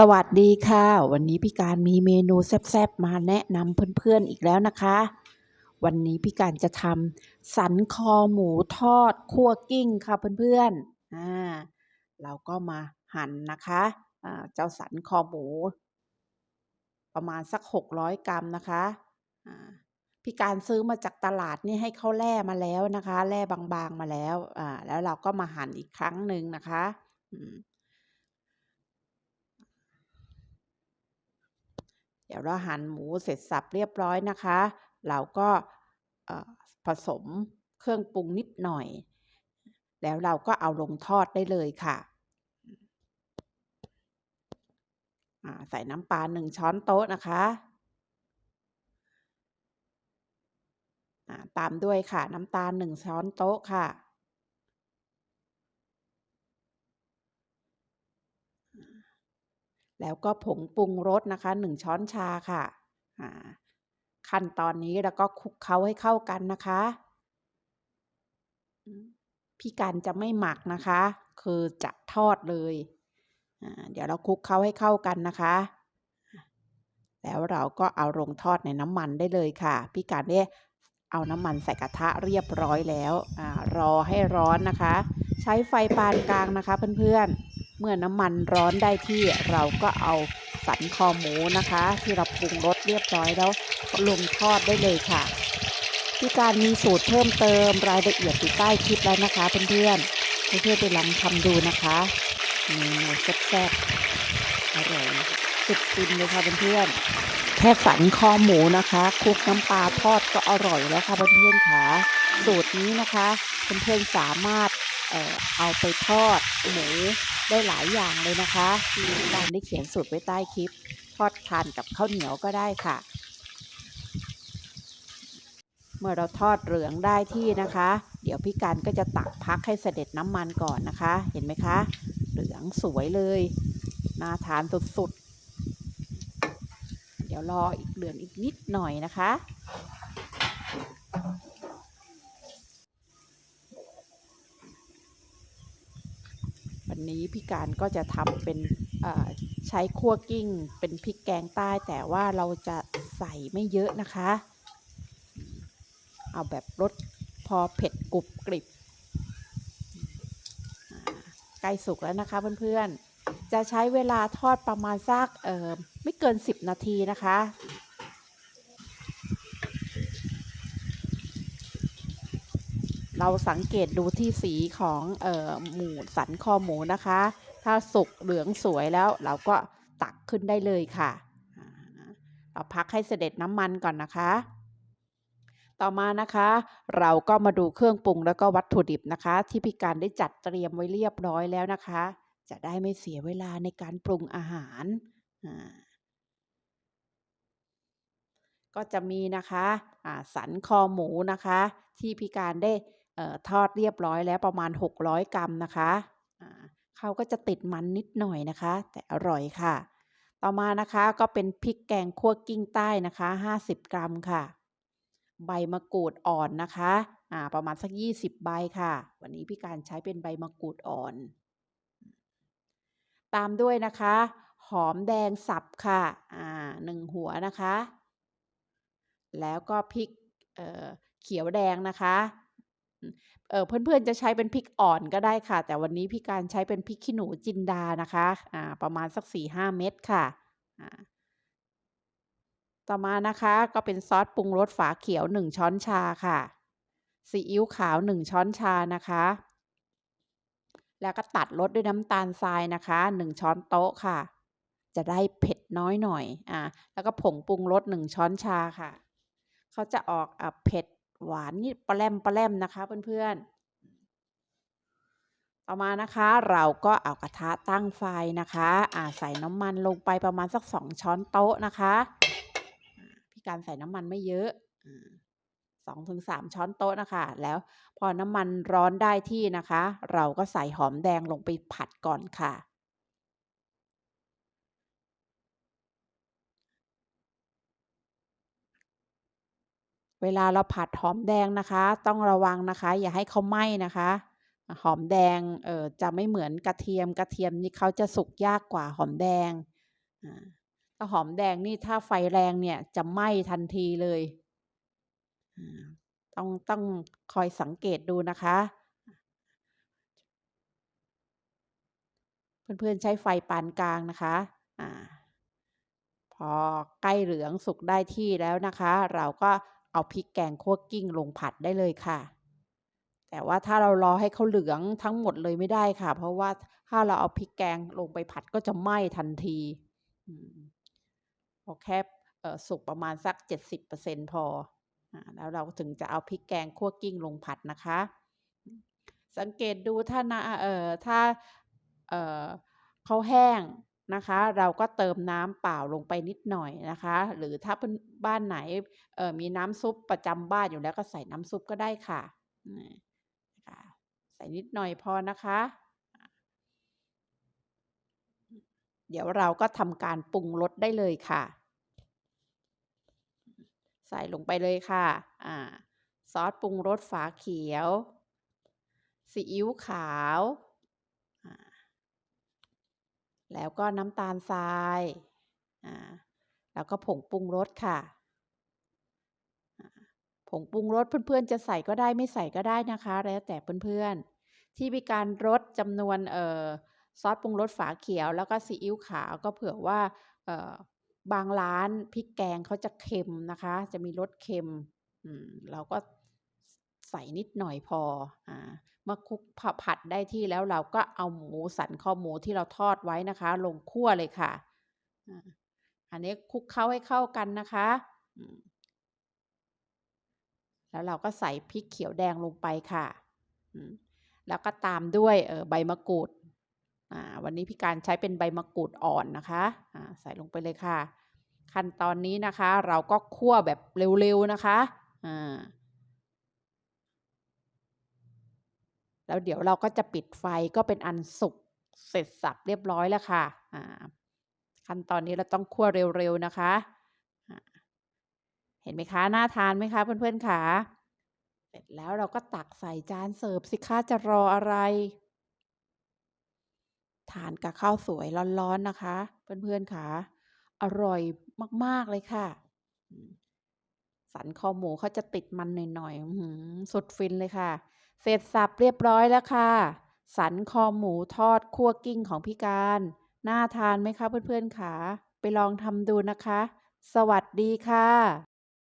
สวัสดีค่ะ วันนี้พี่การมีเมนูแซ่บๆมาแนะนำเพื่อนๆอีกแล้วนะคะ วันนี้พี่การจะทำสันคอหมูทอดคั่วกิ้งค่ะเพื่อนๆอ่าเราก็มาหั่นนะคะอ่าเจ้าสันคอหมู ประมาณสัก600กรัมนะคะอ่าพี่การซื้อมาจากตลาดนี่ให้เขาแล่มาแล้วนะคะแล่บางๆมาแล้วอ่าแล้วเราก็มาหั่นอีกครั้งหนึ่งนะคะอืม ดี๋ยวเราหั่นหมูเสร็จสับเรียบร้อยนะคะ เราก็ผสมเครื่องปรุงนิดหน่อย แล้วเราก็เอาลงทอดได้เลยค่ะใส่น้ำปลาหนึ่งช้อนโต๊ะนะคะตามด้วยค่ะน้ำตาลหนึ่งช้อนโต๊ะค่ะ แล้วก็ผงปรุงรสนะคะหนึ่งช้อนชาค่ะ ขั้นตอนนี้แล้วก็คลุกเคล้าให้เข้ากันนะคะ พี่กันจะไม่หมักนะคะ คือจะทอดเลย เดี๋ยวเราคลุกเคล้าให้เข้ากันนะคะ แล้วเราก็เอาลงทอดในน้ำมันได้เลยค่ะ พี่การเนี่ยเอาน้ำมันใส่กระทะเรียบร้อยแล้วอรอให้ร้อนนะคะ ใช้ไฟปานกลางนะคะเพื่อนๆ เมื่อน้ำมันร้อนได้ที่เราก็เอาสันคอหมูนะคะ ที่เราปรุงรสเรียบร้อยแล้วลงทอดได้เลยค่ะพี่การมีสูตรเพิ่มเติมรายละเอียดอยู่ใต้คลิปแล้วนะคะเพื่อนๆเพื่อนๆไปลองทำดูนะคะเมนูแซ่บๆอร่อยสุดฟินเลยค่ะเพื่อนๆแค่สันคอหมูนะคะคลุกน้ำปลาทอดก็อร่อยแล้วค่ะเพื่อนๆค่ะสูตรนี้นะคะเพื่อนๆสามารถ เออเอาไปทอดหมูได้หลายอย่างเลยนะคะที่การได้เขียนสูตรไว้ใต้คลิป ทอดทานกับข้าวเหนียวก็ได้ค่ะ เมื่อเราทอดเหลืองได้ที่นะคะ เดี๋ยวพี่การก็จะตักพักให้เสด็จน้ำมันก่อนนะคะ เห็นไหมคะ เหลืองสวยเลยน่าทานสุดๆ เดี๋ยวรออีกเหลืองอีกนิดหน่อยนะคะ วันนี้พี่การก็จะทำเป็นใช้คั่วกิ้ง เป็นพริกแกงใต้ แต่ว่าเราจะใส่ไม่เยอะนะคะ เอาแบบรสพอเผ็ดกรุบกริบใกล้สุกแล้วนะคะเพื่อนๆจะใช้เวลาทอดประมาณสักไม่เกิน 10 นาทีนะคะ เราสังเกตดูที่สีของเอ่อหมูสันคอหมูนะคะ ถ้าสุกเหลืองสวยแล้วเราก็ตักขึ้นได้เลยค่ะ เราพักให้เสด็จน้ำมันก่อนนะคะ ต่อมานะคะ เราก็มาดูเครื่องปรุงแล้วก็วัตถุดิบนะคะ ที่พี่การได้จัดเตรียมไว้เรียบร้อยแล้วนะคะ จะได้ไม่เสียเวลาในการปรุงอาหาร ก็จะมีนะคะอ่าสันคอหมูนะคะ ที่พี่การได้ ทอดเรียบร้อยแล้วประมาณ 600 กรัมนะคะเขาก็จะติดมันนิดหน่อยนะคะ แต่อร่อยค่ะ ต่อมานะคะก็เป็นพริกแกงคั่วกิ้งใต้นะคะ 50 กรัมค่ะ ใบมะกรูดอ่อนนะคะประมาณสัก 20 ใบค่ะ วันนี้พี่การใช้เป็นใบมะกรูดอ่อน ตามด้วยนะคะ หอมแดงสับค่ะหนึ่งหัวนะคะ แล้วก็พริกเเขียวแดงนะคะ เออเพื่อนๆจะใช้เป็นพริกอ่อนก็ได้ค่ะ แต่วันนี้พี่การใช้เป็นพริกขี้หนูจินดานะคะอ่าประมาณสัก4-5เม็ดค่ะอ่าต่อมานะคะก็เป็นซอสปรุงรสฝาเขียว1ช้อนชาค่ะซีอิ๊วขาว1ช้อนชานะคะ แล้วก็ตัดรสด้วยน้ำตาลทรายนะคะ1ช้อนโต๊ะค่ะ จะได้เผ็ดน้อยหน่อยอ่าแล้วก็ผงปรุงรส1ช้อนชาค่ะ เขาจะออกอะเผ็ด หวานนิดปลาแรมปลาแรมนะคะเพื่อนๆ ต่อมานะคะเราก็เอากระทะตั้งไฟนะคะอ่าใส่น้ำมันลงไปประมาณสัก2ช้อนโต๊ะนะคะพี่การใส่น้ำมันไม่เยอะสองถึงสามช้อนโต๊ะนะคะ แล้วพอน้ำมันร้อนได้ที่นะคะ เราก็ใส่หอมแดงลงไปผัดก่อนค่ะ เวลาเราผัดหอมแดงนะคะ ต้องระวังนะคะ อย่าให้เขาไหม้นะคะ หอมแดงเออจะไม่เหมือนกระเทียมกระเทียมนี่เขาจะสุกยากกว่าหอมแดงถ้าหอมแดงนี่ถ้าไฟแรงเนี่ยจะไหม้ทันทีเลยต้องต้องคอยสังเกตดูนะคะ เพื่อนๆใช้ไฟปานกลางนะคะอ่าพอใกล้เหลืองสุกได้ที่แล้วนะคะ เราก็ เอาพริกแกงคั่วกิ้งลงผัดได้เลยค่ะ แต่ว่าถ้าเรารอให้เขาเหลืองทั้งหมดเลยไม่ได้ค่ะ เพราะว่าถ้าเราเอาพริกแกงลงไปผัดก็จะไหม้ทันทีพอแค่สุกประมาณสัก 70%พอ แล้วเราถึงจะเอาพริกแกงคั่วกิ้งลงผัดนะคะ สังเกตดูถ้านะเออถ้าเออเขาแห้ง นะคะ เราก็เติมน้ำเปล่าลงไปนิดหน่อยนะคะ หรือถ้าเพื่อนบ้านไหนมีน้ำซุปประจำบ้านอยู่แล้วก็ใส่น้ำซุปก็ได้ค่ะ ใส่นิดหน่อยพอนะคะ เดี๋ยวเราก็ทำการปรุงรสได้เลยค่ะ ใส่ลงไปเลยค่ะอ่าซอสปรุงรสฝาเขียวซีอิ๊วขาว แล้วก็น้ำตาลทรายอ่าแล้วก็ผงปรุงรสค่ะผงปรุงรสเพื่อนๆ จะใส่ก็ได้ไม่ใส่ก็ได้นะคะ แล้วแต่เพื่อนๆ ที่มีการลดจำนวนเอ่อซอสปรุงรสฝาเขียว แล้วก็ซีอิ๊วขาวก็เผื่อว่าเอ่อบางร้านพริกแกงเขาจะเค็มนะคะ จะมีรสเค็มอืมเราก็ใส่นิดหน่อยพออ่า เมื่อคลุกพผัดได้ที่แล้วเราก็เอาหมูสันคอหมูที่เราทอดไว้นะคะ ลงคั่วเลยค่ะ อันนี้คลุกเคล้าให้เข้ากันนะคะ แล้วเราก็ใส่พริกเขียวแดงลงไปค่ะแล้วก็ตามด้วยเออใบมะกรูดวันนี้พี่การใช้เป็นใบมะกรูดอ่อนนะคะใส่ลงไปเลยค่ะ ขั้นตอนนี้นะคะ เราก็คั่วแบบเร็วๆนะคะอ่า แล้วเดี๋ยวเราก็จะปิดไฟก็เป็นอันสุกเสร็จสรรพเรียบร้อยแล้วค่ะขั้นตอนนี้เราต้องคั่วเร็วๆนะคะเห็นไหมคะน่าทานไหมคะเพื่อนๆขาเสร็จแล้วเราก็ตักใส่จานเสิร์ฟสิคะจะรออะไร ทานกับข้าวสวยร้อนๆนะคะ เพื่อนๆขาอร่อยมากๆเลยค่ะ สันคอหมูเขาจะติดมันหน่อยๆสุดฟินเลยค่ะ เสร็จสับเรียบร้อยแล้วค่ะ สันคอหมูทอดคั่วกิ้งของพี่การ น่าทานไหมคะเพื่อนๆขาไปลองทำดูนะคะ สวัสดีค่ะ